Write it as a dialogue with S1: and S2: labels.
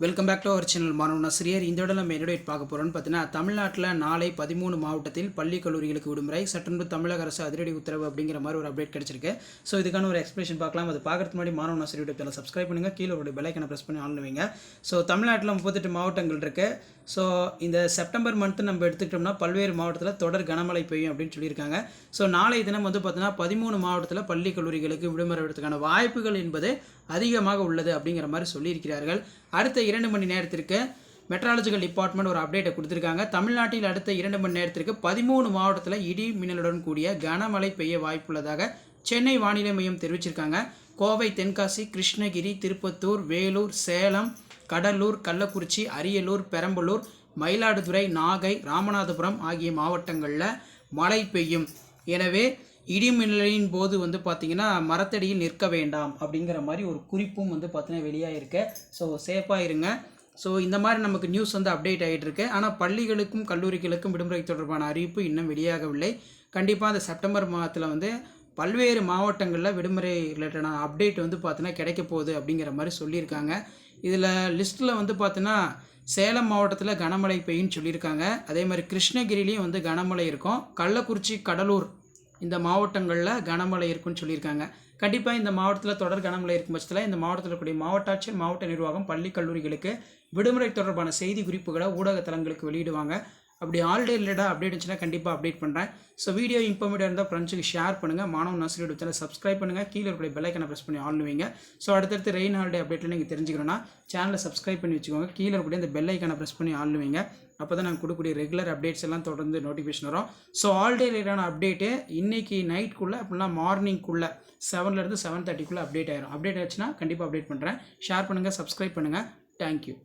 S1: Welcome back to our channel மாணவ ஆசிரியர் இந்த விட நம்ம என்னோட பார்க்க போகிறோம்னு பார்த்தீங்கன்னா தமிழ்நாட்டில் நாளை பதிமூணு மாவட்டத்தில் பள்ளி கல்லூரிகளுக்கு விடுமுறை சட்டென்று தமிழக அரசு அதிரடி உத்தரவு அப்படிங்கிற மாதிரி ஒரு அப்டேட் கிடைச்சிருக்கு. ஸோ இதுக்கான ஒரு எக்ஸ்பிளேஷன் பார்க்கலாம். அது பார்க்கறதுக்கு முன்னாடி மாணவ ஆசிரியர் சேனல் சப்ஸ்கிரைப் பண்ணுங்கள் கீழே ஒரு பெலைக்கனை ப்ரெஸ் பண்ணி ஆளுவீங்க ஸோ தமிழ்நாட்டில் முப்பத்தெட்டு மாவட்டங்கள் இருக்குது ஸோ இந்த செப்டம்பர் மந்த்து நம்ம எடுத்துக்கிட்டோம்னா பல்வேறு மாவட்டத்தில் தொடர் கனமழை பெய்யும் அப்படின்னு சொல்லியிருக்காங்க. ஸோ நாளை தினம் வந்து பார்த்தீங்கன்னா பதிமூணு மாவட்டத்தில் பள்ளி கல்லூரிகளுக்கு விடுமுறை விடுறதுக்கான வாய்ப்புகள் என்பது அதிகமாக உள்ளது அப்படிங்கிற மாதிரி சொல்லியிருக்கிறார்கள். அடுத்த இரண்டு மணி நேரத்திற்கு மெட்ராலஜிக்கல் டிபார்ட்மெண்ட் ஒரு அப்டேட்டை கொடுத்துருக்காங்க. தமிழ்நாட்டில் அடுத்த இரண்டு மணி நேரத்திற்கு பதிமூணு மாவட்டத்தில் இடி மின்னலுடன் கூடிய கனமழை பெய்ய வாய்ப்புள்ளதாக சென்னை வானிலை மையம் தெரிவிச்சிருக்காங்க. கோவை தென்காசி கிருஷ்ணகிரி திருப்பத்தூர் வேலூர் சேலம் கடலூர் கள்ளக்குறிச்சி அரியலூர் பெரம்பலூர் மயிலாடுதுறை நாகை ராமநாதபுரம் ஆகிய மாவட்டங்களில் மழை பெய்யும். எனவே இடிமின்னலின் போது வந்து பார்த்திங்கன்னா மரத்தடியில் நிற்க வேண்டாம் அப்படிங்கிற மாதிரி ஒரு குறிப்பும் வந்து பார்த்தீங்கன்னா வெளியாகிருக்கு ஸோ சேஃபாக இருங்க. ஸோ இந்த மாதிரி நமக்கு நியூஸ் வந்து அப்டேட் ஆகிட்டு இருக்கு. ஆனால் பள்ளிகளுக்கும் கல்லூரிகளுக்கும் விடுமுறை தொடர்பான அறிவிப்பு இன்னும் வெளியாகவில்லை. கண்டிப்பாக அந்த செப்டம்பர் மாதத்தில் வந்து பல்வேறு மாவட்டங்களில் விடுமுறை ரிலேட்டடான அப்டேட் வந்து பார்த்தீங்கன்னா கிடைக்க போகுது அப்படிங்கிற மாதிரி சொல்லியிருக்காங்க. இதில் லிஸ்ட்டில் வந்து பார்த்தீங்கன்னா சேலம் மாவட்டத்தில் கனமழை பெய்யும்னு சொல்லியிருக்காங்க. அதே மாதிரி கிருஷ்ணகிரிலையும் வந்து கனமழை இருக்கும். கள்ளக்குறிச்சி கடலூர் இந்த மாவட்டங்களில் கனமழை இருக்குன்னு சொல்லியிருக்காங்க. கண்டிப்பாக இந்த மாவட்டத்தில் தொடர் கனமழை இருக்கும் பட்சத்தில் இந்த மாவட்டத்தில் இருக்கக்கூடிய மாவட்ட ஆட்சியர் மாவட்ட நிர்வாகம் பள்ளி கல்லூரிகளுக்கு விடுமுறை தொடர்பான செய்தி குறிப்புகளை ஊடக தளங்களுக்கு வெளியிடுவாங்க. அப்படி ஆல்டே ரிலேட்டாக அப்டேட் இருந்துச்சுன்னா கண்டிப்பாக அப்டேட் பண்ணுறேன் ஸோ வீடியோ இன்ஃபர்மேட்டிவ் இருந்தால் ஃப்ரெண்ட்ஸுக்கு ஷேர் பண்ணுங்கள் மாணவ நர்சரி சேனல் சப்ஸ்கிரைப் பண்ணுங்கள் கீழே இருக்கிற பெல்லைக்கனை ப்ரெஸ் பண்ணி ஆள்னுவீங்க ஸோ அடுத்தடுத்து ரெயின் ஹாலிடே அப்டேட்டில் நீங்கள் தெரிஞ்சுக்கணும்னா சேனலை சப்ஸ்கிரைப் பண்ணி வச்சுக்கோங்க. கீழே இருக்கக்கூடிய இந்த பெல்லைக்கனை ப்ரெஸ் பண்ணி ஆள்னுவீங்க அப்போ தான் நாங்கள் கொடுக்கக்கூடிய ரெகுலர் அப்டேட்ஸ் எல்லாம் தொடர்ந்து நோட்டிஃபிகேஷன் வரும். ஸோ ஆல் டே ரிலேட்டான அப்டேட்டு இன்றைக்கி நைட்குள்ளே அப்படின்னா மார்னிங்குள்ளே செவன்லேருந்து செவன் தேர்ட்டிக்குள்ளே அப்டேட் ஆயிரும். அப்டேட் ஆச்சுன்னா கண்டிப்பாக அப்டேட் பண்ணுறேன் ஷேர் பண்ணுங்கள் சப்ஸ்கிரைப் பண்ணுங்கள் தேங்க்யூ